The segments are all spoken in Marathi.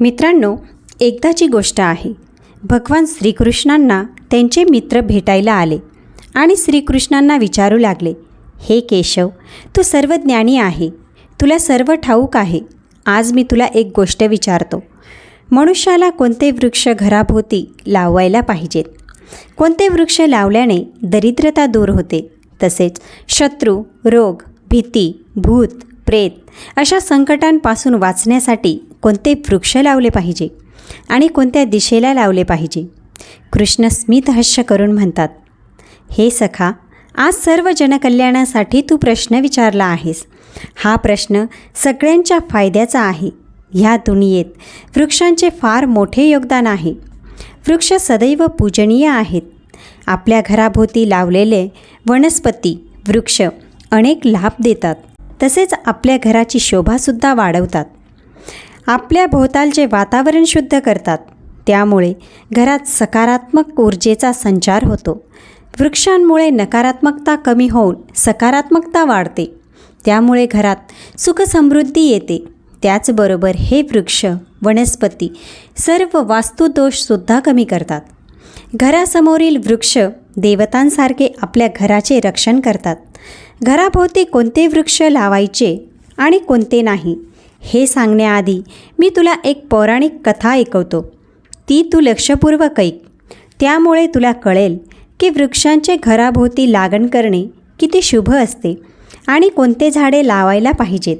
मित्रांनो एकदाची गोष्ट आहे. भगवान श्रीकृष्णांना त्यांचे मित्र भेटायला आले आणि श्रीकृष्णांना विचारू लागले हे केशव तू सर्व ज्ञानी आहे. तुला सर्व ठाऊक आहे. आज मी तुला एक गोष्ट विचारतो. मनुष्याला कोणते वृक्ष घराभोवती लावायला पाहिजेत? कोणते वृक्ष लावल्याने दरिद्रता दूर होते? तसेच शत्रू रोग भीती भूत प्रेत अशा संकटांपासून वाचण्यासाठी कोणते वृक्ष लावले पाहिजे आणि कोणत्या दिशेला लावले पाहिजे? कृष्ण स्मित हस्य करून म्हणतात हे सखा आज सर्व जनकल्याणासाठी तू प्रश्न विचारला आहेस. हा प्रश्न सगळ्यांच्या फायद्याचा आहे. ह्या दुनियेत वृक्षांचे फार मोठे योगदान आहे. वृक्ष सदैव पूजनीय आहेत. आपल्या घराभोवती लावलेले वनस्पती वृक्ष अनेक लाभ देतात. तसेच आपल्या घराची शोभासुद्धा वाढवतात. आपल्या भोवतालचे वातावरण शुद्ध करतात त्यामुळे घरात सकारात्मक ऊर्जेचा संचार होतो. वृक्षांमुळे नकारात्मकता कमी होऊन सकारात्मकता वाढते. त्यामुळे घरात सुखसमृद्धी येते. त्याचबरोबर हे वृक्ष वनस्पती सर्व वास्तुदोषसुद्धा कमी करतात. घरासमोरील वृक्ष देवतांसारखे आपल्या घराचे रक्षण करतात. घराभोवती कोणते वृक्ष लावायचे आणि कोणते नाही हे सांगण्याआधी मी तुला एक पौराणिक कथा ऐकवतो. ती तू लक्षपूर्वक ऐक. त्यामुळे तुला कळेल की वृक्षांचे घराभोवती लागण करणे किती शुभ असते आणि कोणते झाडे लावायला पाहिजेत.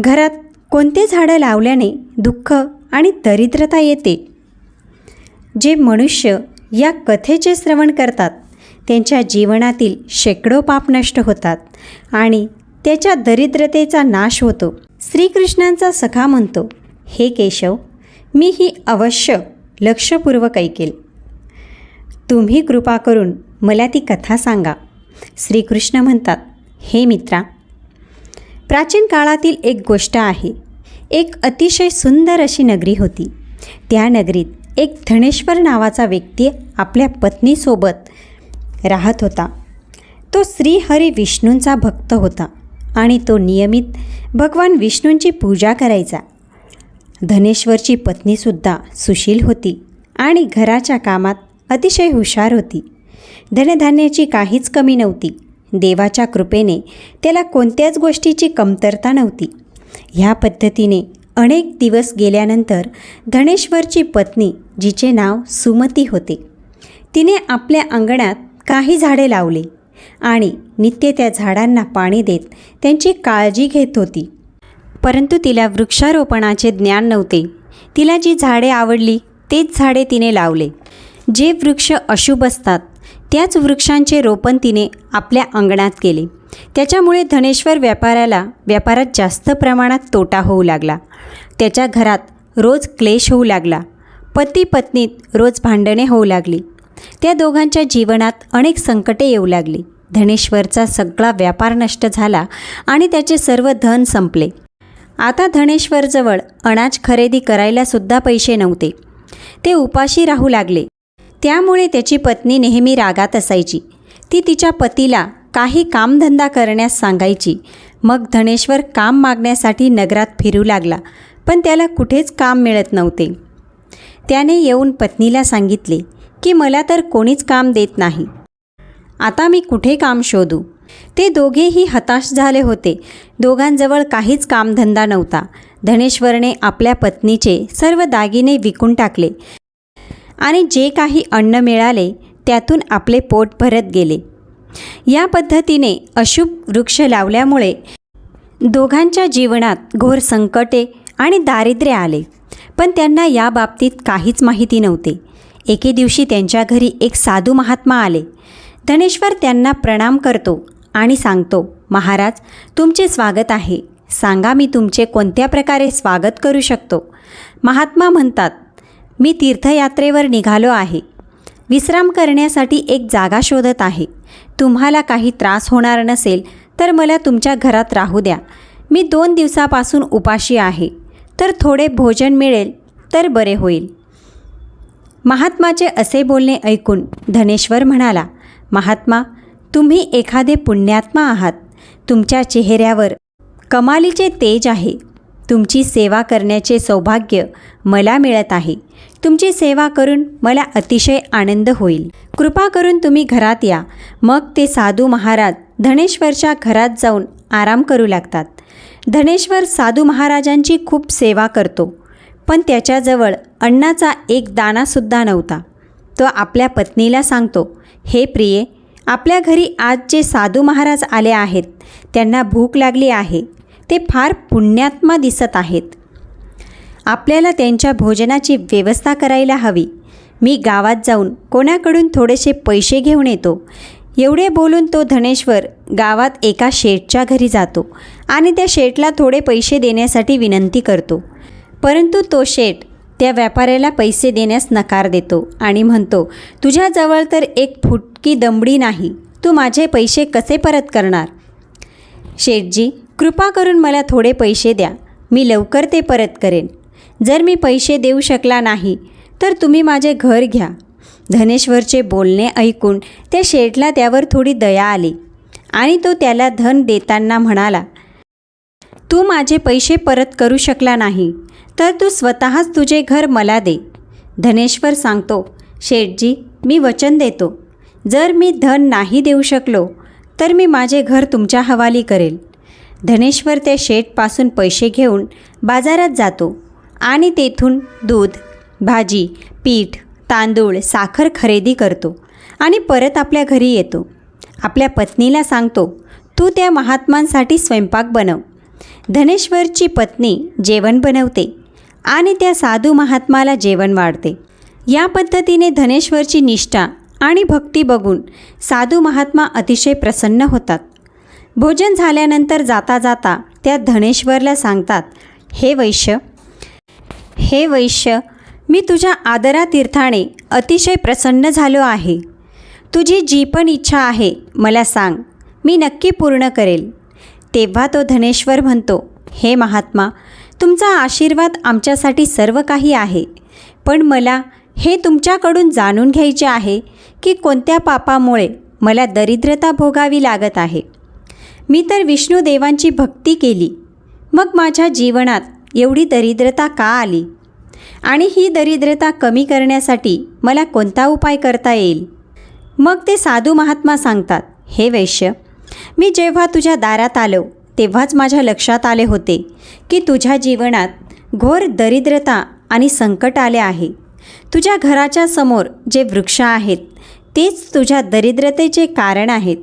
घरात कोणते झाडं लावल्याने दुःख आणि दरिद्रता येते? जे मनुष्य या कथेचे श्रवण करतात त्यांच्या जीवनातील शेकडो पाप नष्ट होतात आणि त्याच्या दरिद्रतेचा नाश होतो. श्रीकृष्णांचा सखा म्हणतो हे केशव मी ही अवश्य लक्षपूर्वक ऐकेल. तुम्ही कृपा करून मला ती कथा सांगा. श्रीकृष्ण म्हणतात हे मित्रा प्राचीन काळातील एक गोष्ट आहे. एक अतिशय सुंदर अशी नगरी होती. त्या नगरीत एक धनेश्वर नावाचा व्यक्ती आपल्या पत्नीसोबत राहत होता. तो श्रीहरी विष्णूंचा भक्त होता. आणि तो नियमित भगवान विष्णूंची पूजा करायचा. धनेश्वरची पत्नीसुद्धा सुशील होती आणि घराच्या कामात अतिशय हुशार होती. धनधान्याची काहीच कमी नव्हती. देवाच्या कृपेने त्याला कोणत्याच गोष्टीची कमतरता नव्हती. ह्या पद्धतीने अनेक दिवस गेल्यानंतर धनेश्वरची पत्नी जिचे नाव सुमती होते तिने आपल्या अंगणात काही झाडे लावली. आणि नित्य त्या झाडांना पाणी देत त्यांची काळजी घेत होती. परंतु तिला वृक्षारोपणाचे ज्ञान नव्हते. तिला जी झाडे आवडली तेच झाडे तिने लावले. जे वृक्ष अशुभ असतात त्याच वृक्षांचे रोपण तिने आपल्या अंगणात केले. त्याच्यामुळे धनेश्वर व्यापाऱ्याला व्यापारात जास्त प्रमाणात तोटा होऊ लागला. त्याच्या घरात रोज क्लेश होऊ लागला. पती पत्नीत रोज भांडणे होऊ लागली. त्या दोघांच्या जीवनात अनेक संकटे येऊ लागली. धनेश्वरचा सगळा व्यापार नष्ट झाला आणि त्याचे सर्व धन संपले. आता धनेश्वरजवळ अनाज खरेदी करायलासुद्धा पैसे नव्हते. ते उपाशी राहू लागले. त्यामुळे त्याची पत्नी नेहमी रागात असायची. ती तिच्या पतीला काही कामधंदा करण्यास सांगायची. मग धनेश्वर काम मागण्यासाठी नगरात फिरू लागला पण त्याला कुठेच काम मिळत नव्हते. त्याने येऊन पत्नीला सांगितले की मला तर कोणीच काम देत नाही. आता मी कुठे काम शोधू? ते दोघेही हताश झाले होते. दोघांजवळ काहीच कामधंदा नव्हता. धनेश्वरने आपल्या पत्नीचे सर्व दागिने विकून टाकले. आणि जे काही अन्न मिळाले त्यातून आपले पोट भरत गेले. या पद्धतीने अशुभ वृक्ष लावल्यामुळे दोघांच्या जीवनात घोर संकटे आणि दारिद्र्य आले. पण त्यांना या बाबतीत काहीच माहिती नव्हते. एके दिवशी त्यांच्या घरी एक साधू महात्मा आले. धनेश्वर त्यांना प्रणाम करतो आणि सांगतो महाराज तुमचे स्वागत आहे. सांगा मी तुमचे कोणत्या प्रकारे स्वागत करू शकतो? महात्मा म्हणतात मी तीर्थयात्रेवर निघालो आहे. विश्राम करण्यासाठी एक जागा शोधत आहे. तुम्हाला काही त्रास होणार नसेल तर मला तुमच्या घरात राहू द्या. मी दोन दिवसापासून उपाशी आहे. तर थोडे भोजन मिळेल तर बरे होईल. महात्माचे असे बोलणे ऐकून धनेश्वर म्हणाला महात्मा तुम्ही एखादे पुण्यात्मा आहात. तुमच्या चेहऱ्यावर कमालीचे तेज आहे. तुमची सेवा करण्याचे सौभाग्य मला मिळत आहे. तुमची सेवा करून मला अतिशय आनंद होईल. कृपा करून तुम्ही घरात या. मग ते साधू महाराज धनेश्वरच्या घरात जाऊन आराम करू लागतात. धनेश्वर साधू महाराजांची खूप सेवा करतो पण त्याच्याजवळ अण्णाचा एक दाणासुद्धा नव्हता. तो आपल्या पत्नीला सांगतो हे प्रिये आपल्या घरी आज जे साधू महाराज आले आहेत त्यांना भूक लागली आहे. ते फार पुण्यात्मा दिसत आहेत. आपल्याला त्यांच्या भोजनाची व्यवस्था करायला हवी. मी गावात जाऊन कोणाकडून थोडेसे पैसे घेऊन येतो. एवढे बोलून तो धनेश्वर गावात एका शेठच्या घरी जातो आणि त्या शेठला थोडे पैसे देण्यासाठी विनंती करतो. परंतु तो शेठ त्या व्यापाऱ्याला पैसे देण्यास नकार देतो आणि म्हणतो तुझ्याजवळ तर एक फुटकी दमडी नाही तू माझे पैसे कसे परत करणार? शेठजी कृपा करून मला थोडे पैसे द्या मी लवकर ते परत करेन. जर मी पैसे देऊ शकला नाही तर तुम्ही माझे घर घ्या. धनेश्वरचे बोलणे ऐकून त्या शेठला त्यावर थोडी दया आली आणि तो त्याला धन देताना म्हणाला तू माझे पैसे परत करू शकला नाही तर तू स्वतःच तुझे घर मला दे. धनेश्वर सांगतो शेठजी मी वचन देतो. जर मी धन नाही देऊ शकलो तर मी माझे घर तुमच्या हवाली करेल. धनेश्वर त्या शेठपासून पैसे घेऊन बाजारात जातो आणि तेथून दूध भाजी पीठ तांदूळ साखर खरेदी करतो आणि परत आपल्या घरी येतो. आपल्या पत्नीला सांगतो तू त्या महात्मांसाठी स्वयंपाक बनव. धनेश्वरची पत्नी जेवण बनवते आणि त्या साधू महात्माला जेवण वाढते. या पद्धतीने धनेश्वरची निष्ठा आणि भक्ती बघून साधू महात्मा अतिशय प्रसन्न होतात. भोजन झाल्यानंतर जाता जाता त्या धनेश्वरला सांगतात हे वैश्य हे वैश्य मी तुझ्या आदरातीर्थाने अतिशय प्रसन्न झालो आहे. तुझी जी पण इच्छा आहे मला सांग. मी नक्की पूर्ण करेल. तेव्हा तो धनेश्वर म्हणतो हे महात्मा तुमचा आशीर्वाद आमच्यासाठी सर्व काही आहे. पण मला हे तुमच्याकडून जाणून घ्यायचे आहे की कोणत्या पापामुळे मला दरिद्रता भोगावी लागत आहे. मी तर विष्णूदेवांची भक्ती केली. मग माझ्या जीवनात एवढी दरिद्रता का आली? आणि ही दरिद्रता कमी करण्यासाठी मला कोणता उपाय करता येईल? मग ते साधू महात्मा सांगतात हे वैश्य मी जेव्हा तुझ्या दारात आलो तेव्हाच माझ्या लक्षात आले होते की तुझ्या जीवनात घोर दरिद्रता आणि संकट आले आहे. तुझ्या घराच्या समोर जे वृक्ष आहेत तेच तुझ्या दरिद्रतेचे कारण आहेत.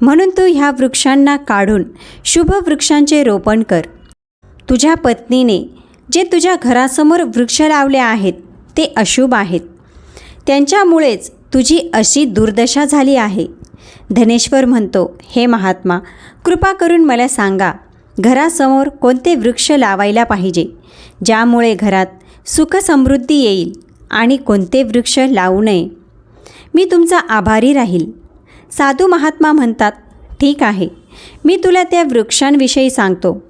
म्हणून तू ह्या वृक्षांना काढून शुभ वृक्षांचे रोपण कर. तुझ्या पत्नीने जे तुझ्या घरासमोर वृक्ष लावले आहेत ते अशुभ आहेत. त्यांच्यामुळेच तुझी अशी दुर्दशा झाली आहे. धनेश्वर म्हणतो हे महात्मा कृपा करून मला सांगा घरासमोर कोणते वृक्ष लावायला पाहिजे? ज्यामुळे घरात सुखसमृद्धी येईल आणि कोणते वृक्ष लावू नये? मी तुमचा आभारी राहील. साधू महात्मा म्हणतात ठीक आहे मी तुला त्या वृक्षांविषयी सांगतो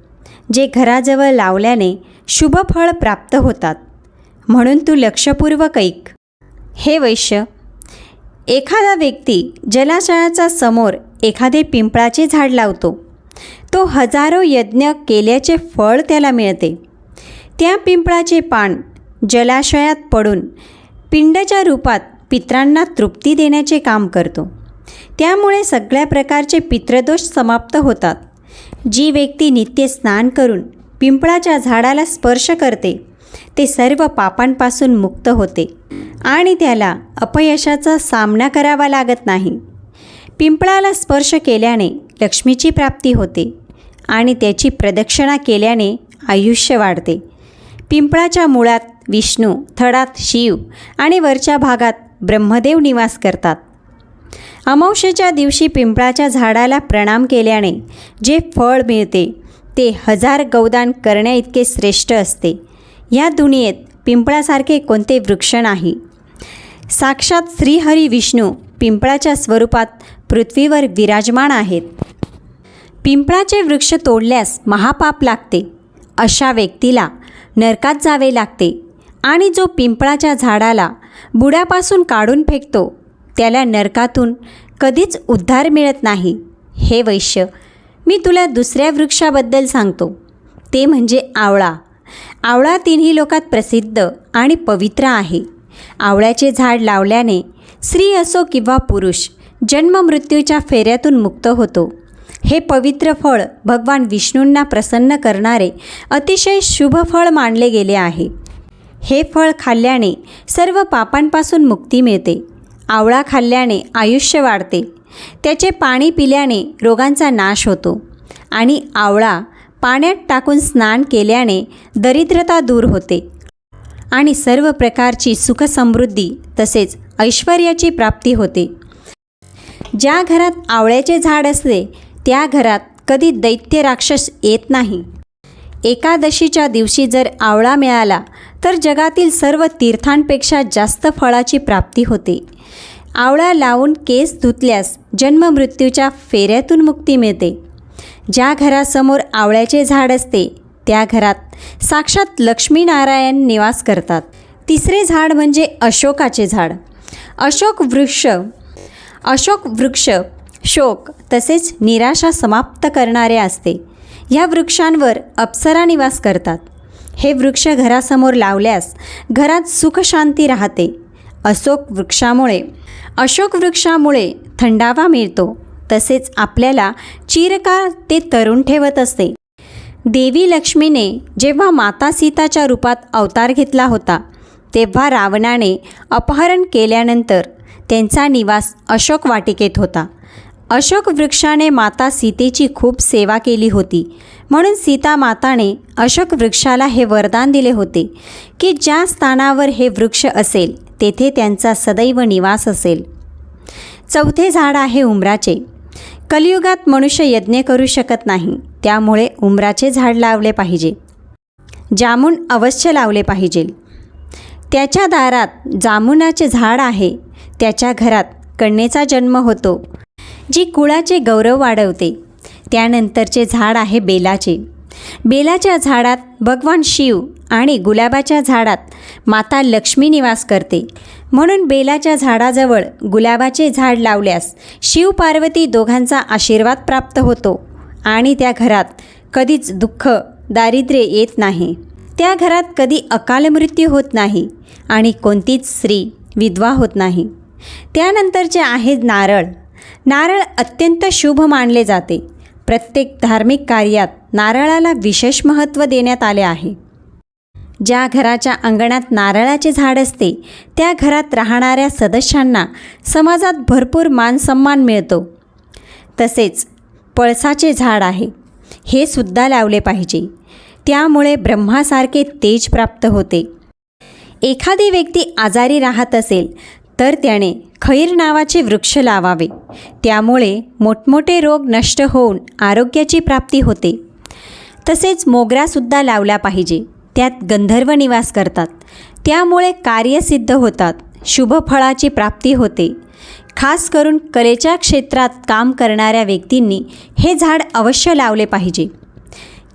जे घराजवळ लावल्याने शुभ फळ प्राप्त होतात. म्हणून तू लक्षपूर्वक ऐक. हे वैश्य एखादा व्यक्ती जलाशयाच्या समोर एखादे पिंपळाचे झाड लावतो. तो हजारो यज्ञ केल्याचे फळ त्याला मिळते. त्या पिंपळाचे पान जलाशयात पडून पिंडच्या रूपात पित्रांना तृप्ती देण्याचे काम करतो. त्यामुळे सगळ्या प्रकारचे पितृदोष समाप्त होतात. जी व्यक्ती नित्य स्नान करून पिंपळाच्या झाडाला स्पर्श करते ते सर्व पापांपासून मुक्त होते. आणि त्याला अपयशाचा सामना करावा लागत नाही. पिंपळाला स्पर्श केल्याने लक्ष्मीची प्राप्ती होते आणि त्याची प्रदक्षिणा केल्याने आयुष्य वाढते. पिंपळाच्या मुळात विष्णू थडात शिव आणि वरच्या भागात ब्रह्मदेव निवास करतात. अमावशेच्या दिवशी पिंपळाच्या झाडाला प्रणाम केल्याने जे फळ मिळते ते हजार गौदान करण्याइतके श्रेष्ठ असते. या दुनियेत पिंपळासारखे कोणते वृक्ष नाही. साक्षात श्रीहरी विष्णू पिंपळाच्या स्वरूपात पृथ्वीवर विराजमान आहेत. पिंपळाचे वृक्ष तोडल्यास महापाप लागते. अशा व्यक्तीला नरकात जावे लागते आणि जो पिंपळाच्या झाडाला बुडापासून काढून फेकतो त्याला नरकातून कधीच उद्धार मिळत नाही. हे वैश्य मी तुला दुसऱ्या वृक्षाबद्दल सांगतो. ते म्हणजे आवळा. आवळा तिन्ही लोकात प्रसिद्ध आणि पवित्र आहे. आवळ्याचे झाड लावल्याने स्त्री असो किंवा पुरुष जन्ममृत्यूच्या फेऱ्यातून मुक्त होतो. हे पवित्र फळ भगवान विष्णूंना प्रसन्न करणारे अतिशय शुभ फळ मानले गेले आहे. हे फळ खाल्ल्याने सर्व पापांपासून मुक्ती मिळते. आवळा खाल्ल्याने आयुष्य वाढते. त्याचे पाणी पिल्याने रोगांचा नाश होतो. आणि आवळा पाण्यात टाकून स्नान केल्याने दरिद्रता दूर होते. आणि सर्व प्रकारची सुखसमृद्धी तसेच ऐश्वर्याची प्राप्ती होते. ज्या घरात आवळ्याचे झाड असते त्या घरात कधी दैत्य राक्षस येत नाही. एकादशीच्या दिवशी जर आवळा मिळाला तर जगातील सर्व तीर्थांपेक्षा जास्त फळाची प्राप्ती होते. आवळा लावून केस धुतल्यास जन्ममृत्यूच्या फेऱ्यातून मुक्ती मिळते. ज्या घरासमोर आवळ्याचे झाड असते त्या घरात. साक्षात लक्ष्मीनारायण निवास करतात. तिसरे झाड म्हणजे अशोकाचे झाड. अशोक वृक्ष अशोक वृक्ष शोक तसेच निराशा समाप्त करणारे असते. या वृक्षांवर अप्सरा निवास करतात. हे वृक्ष घरासमोर लावल्यास घरात सुखशांती राहते. अशोक वृक्षामुळे अशोक वृक्षामुळे थंडावा मिळतो. तसेच आपल्याला चिरकाळ ते तरुण ठेवत असते. देवी लक्ष्मीने जेव्हा माता सीताच्या रूपात अवतार घेतला होता तेव्हा रावणाने अपहरण केल्यानंतर त्यांचा निवास अशोक वाटिकेत होता. अशोक वृक्षाने माता सीतेची खूप सेवा केली होती. म्हणून सीता माताने अशोक वृक्षाला हे वरदान दिले होते की ज्या स्थानावर हे वृक्ष असेल तेथे त्यांचा सदैव निवास असेल. चौथे झाड आहे उमराचे कलियुगात मनुष्य यज्ञ करू शकत नाही. त्यामुळे उमराचे झाड लावले पाहिजे. जामून अवश्य लावले पाहिजे. त्याच्या दारात जामुनाचे झाड आहे. त्याच्या घरात कन्येचा जन्म होतो. जी कुळाचे गौरव वाढवते. त्यानंतरचे झाड आहे बेलाचे. बेलाच्या झाडात भगवान शिव आणि गुलाबाच्या झाडात माता लक्ष्मी निवास करते. म्हणून बेलाच्या झाडाजवळ गुलाबाचे झाड लावल्यास शिव पार्वती दोघांचा आशीर्वाद प्राप्त होतो. आणि त्या घरात कधीच दुःख दारिद्र्य येत नाही. त्या घरात कधी अकाल मृत्यू होत नाही आणि कोणतीच स्त्री विधवा होत नाही. त्यानंतरचे आहे नारळ. नारळ अत्यंत शुभ मानले जाते. प्रत्येक धार्मिक कार्यात नारळाला विशेष महत्त्व देण्यात आले आहे. ज्या घराच्या अंगणात नारळाचे झाड असते त्या घरात राहणाऱ्या सदस्यांना समाजात भरपूर मानसन्मान मिळतो. तसेच पळसाचे झाड आहे. हे सुद्धा लावले पाहिजे. त्यामुळे ब्रह्मासारखे तेज प्राप्त होते. एखादी व्यक्ती आजारी राहत असेल तर त्याने खैर नावाचे वृक्ष लावावे. त्यामुळे मोठमोठे रोग नष्ट होऊन आरोग्याची प्राप्ती होते. तसेच मोगरासुद्धा लावला पाहिजे. त्यात गंधर्व निवास करतात. त्यामुळे कार्यसिद्ध होतात. शुभ फळाची प्राप्ती होते. खास करून कलेच्या क्षेत्रात काम करणाऱ्या व्यक्तींनी हे झाड अवश्य लावले पाहिजे.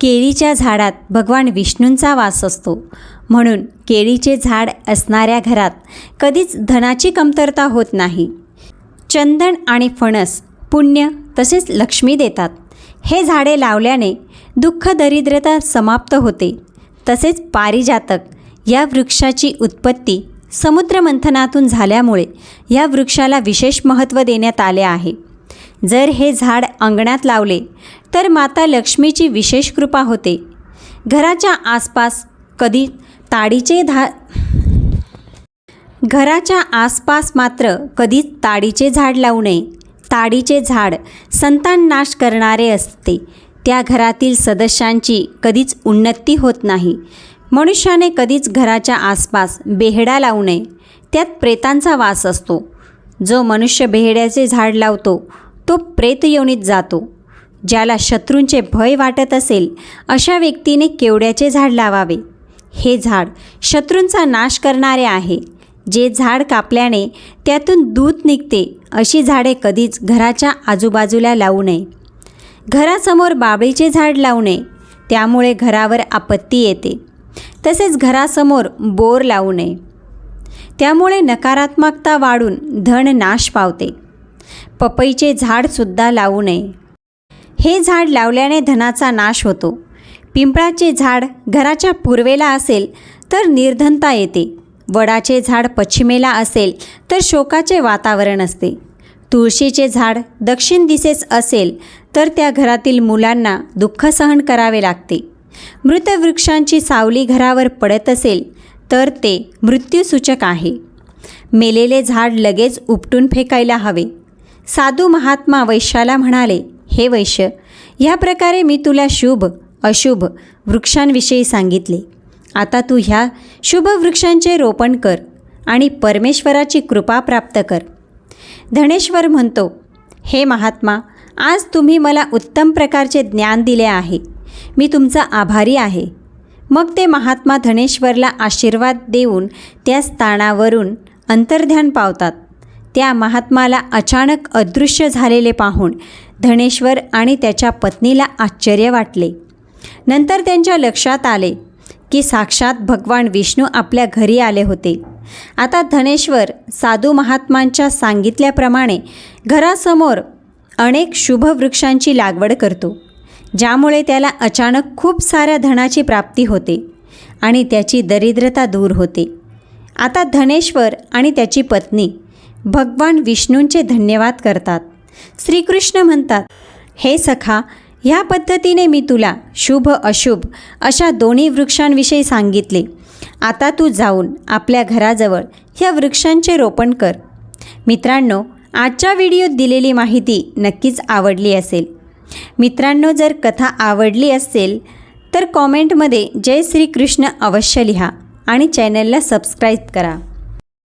केळीच्या झाडात भगवान विष्णूंचा वास असतो. म्हणून केळीचे झाड असणाऱ्या घरात कधीच धनाची कमतरता होत नाही. चंदन आणि फणस पुण्य तसेच लक्ष्मी देतात. हे झाडे लावल्याने दुःख दरिद्रता समाप्त होते. तसेच पारिजातक या वृक्षाची उत्पत्ती समुद्रमंथनातून झाल्यामुळे या वृक्षाला विशेष महत्त्व देण्यात आले आहे. जर हे झाड अंगणात लावले तर माता लक्ष्मीची विशेष कृपा होते. घराच्या आसपास कधी ताडीचे धा घराच्या आसपास मात्र कधीच ताडीचे झाड लावू नये. ताडीचे झाड संतान नाश करणारे असते. त्या घरातील सदस्यांची कधीच उन्नती होत नाही. मनुष्याने कधीच घराच्या आसपास बेहडा लावू नये. त्यात प्रेतांचा वास असतो. जो मनुष्य बेहड्याचे झाड लावतो तो प्रेतयोनीत जातो. ज्याला शत्रूंचे भय वाटत असेल अशा व्यक्तीने केवड्याचे झाड लावावे. हे झाड शत्रूंचा नाश करणारे आहे. जे झाड कापल्याने त्यातून दूध निघते अशी झाडे कधीच घराच्या आजूबाजूला लावू नये. घरासमोर बाबळीचे झाड लावू नये. त्यामुळे घरावर आपत्ती येते. तसेच घरासमोर बोर लावू नये. त्यामुळे नकारात्मकता वाढून धन नाश पावते. पपईचे झाडसुद्धा लावू नये. हे झाड लावल्याने धनाचा नाश होतो. पिंपळाचे झाड घराच्या पूर्वेला असेल तर निर्धनता येते. वडाचे झाड पश्चिमेला असेल तर शोकाचे वातावरण असते. तुळशीचे झाड दक्षिण दिशेस असेल तर त्या घरातील मुलांना दुःख सहन करावे लागते. मृत वृक्षांची सावली घरावर पडत असेल तर ते मृत्यूसूचक आहे. मेलेले झाड लगेच उपटून फेकायला हवे. साधू महात्मा वैश्याला म्हणाले हे वैश्य ह्या प्रकारे मी तुला शुभ अशुभ वृक्षांविषयी सांगितले. आता तू ह्या शुभ वृक्षांचे रोपण कर आणि परमेश्वराची कृपा प्राप्त कर. धनेश्वर म्हणतो हे महात्मा आज तुम्ही मला उत्तम प्रकारचे ज्ञान दिले आहे. मी तुमचा आभारी आहे. मग ते महात्मा धनेश्वरला आशीर्वाद देऊन त्या स्थानावरून अंतर्ध्यान पावतात. त्या महात्माला अचानक अदृश्य झालेले पाहून धनेश्वर आणि त्याच्या पत्नीला आश्चर्य वाटले. नंतर त्यांच्या लक्षात आले की साक्षात भगवान विष्णू आपल्या घरी आले होते. आता धनेश्वर साधू महात्मांच्या सांगितल्याप्रमाणे घरासमोर अनेक शुभ वृक्षांची लागवड करतो. ज्यामुळे त्याला अचानक खूप साऱ्या धनाची प्राप्ती होते आणि त्याची दरिद्रता दूर होते. आता धनेश्वर आणि त्याची पत्नी भगवान विष्णूंचे धन्यवाद करतात. श्रीकृष्ण म्हणतात हे सखा ह्या पद्धतीने मी तुला शुभ अशुभ अशा दोन्ही वृक्षांविषयी सांगितले. आता तू जाऊन आपल्या घराजवळ ह्या वृक्षांचे रोपण कर. मित्रांनो आजच्या व्हिडिओत दिलेली माहिती नक्कीच आवडली असेल. मित्रांनो जर कथा आवडली असेल तर कॉमेंटमध्ये जय श्रीकृष्ण अवश्य लिहा आणि चॅनलला सबस्क्राईब करा.